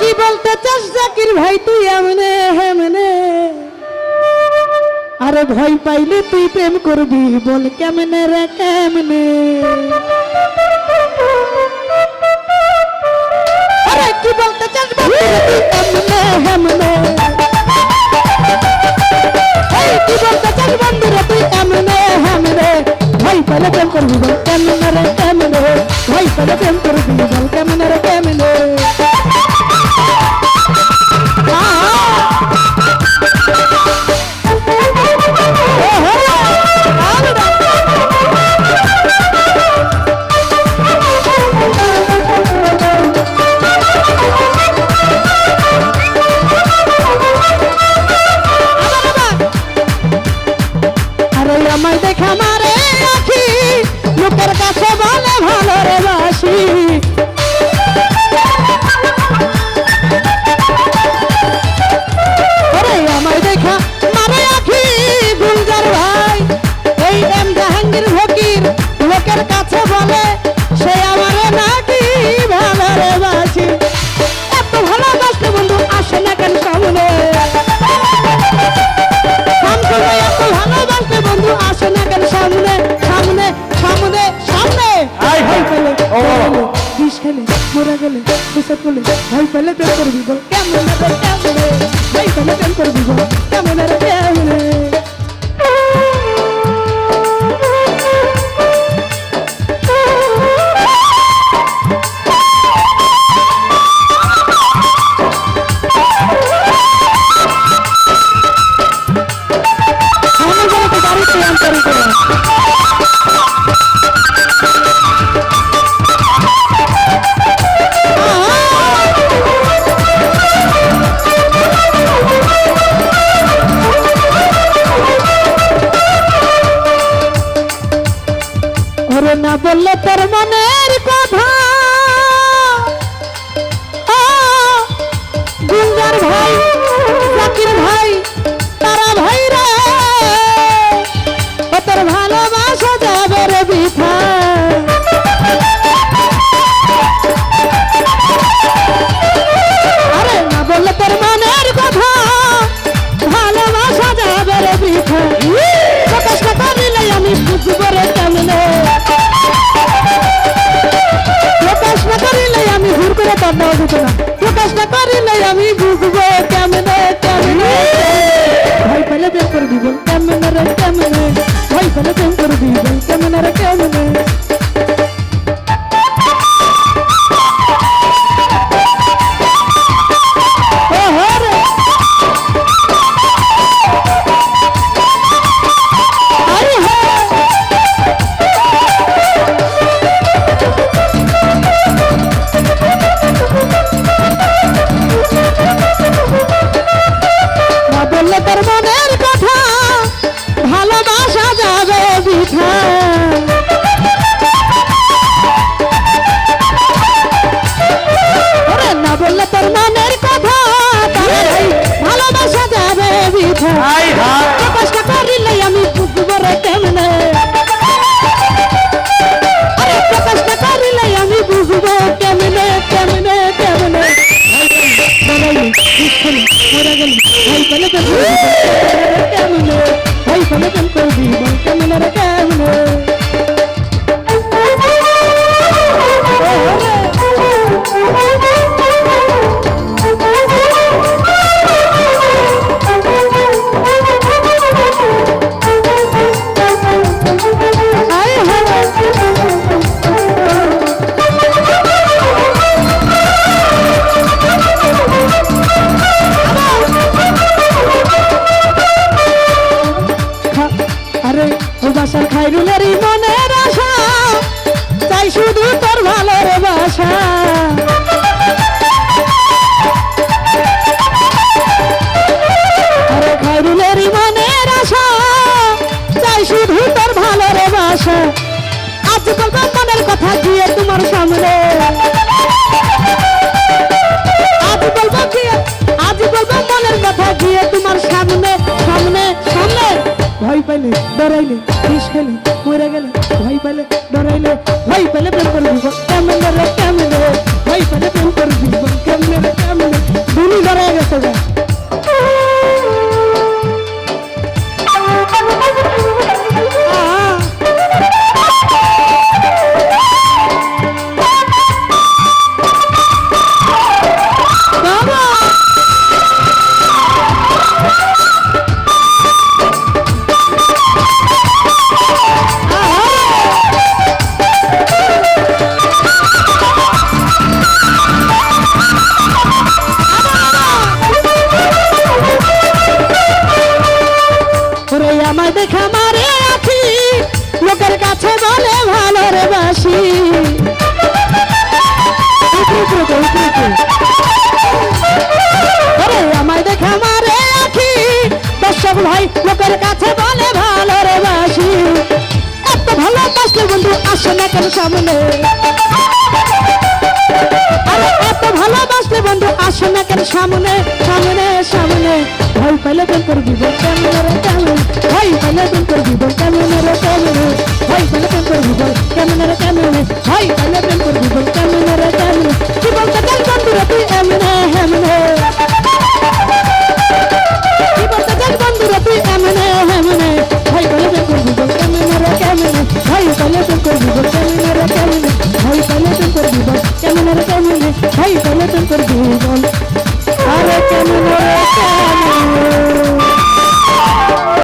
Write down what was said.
কি বলতে চাস ভাই, তুই এমনে হেমনে? আরে ভয় পাইলে তুই প্রেম করবি, বল কেমনে রে কেমনে? আরে কি বলতে চাস কেমনে কি বলতে চাস বন্ধুরে? পাইলে প্রেম করবি বল কেমন রে কেমন ভয় পাইলে প্রেম করবি বল কেমন রে কেমনে লোকের কাছে বলে সে আমারে নাকি ভালো রে বাসি? এত ভালোবাসতে বন্ধু আসে না কেন সামনে? এত ভালোবাসতে বন্ধু আসে না কেন সামনে? সামনে সামনে সামনে। বিষ খেলে মরে গেলে বিষে করলে ভয় পেলে প্রেম করবি বল ওরে না বললে তোর মনের কথা। গুঞ্জার ভাই ভাই তারা ভাই রে। তোর ভালোবাসা বল কেমনে রে কেমনে ভয় পাইলে ডরাইলে ভয় পাইলে প্রেম করে দিব, কেমন রে কেমন রে? ভয় পাইলে প্রেম করে দিব, কেমন রে, কেমন দুনি ডরাই গেছে দেখা মারে আছি। লোকের কাছে বলে ভালো রে বাসি। আমায় দেখা মারে আছি। দর্শক ভাই, লোকের কাছে বলে ভালো রে বাসি। এত ভালো বাসলে বন্ধু, আসে না কেন সামনে? এত ভালোবাসলে বন্ধু, আসে না কেন সামনে? সামনে সামনে। ভয় পেলে প্রেম করে দিব কেমন ভয় পেলে প্রেম করে দিব কেমন রে কেমন ভয় পেলে প্রেম করে দিব কেমন রে কেমন ভয় পেলে প্রেম করে দিব কেমন রে কেমন কি বলতে চাই বন্ধু রে তুই এমনে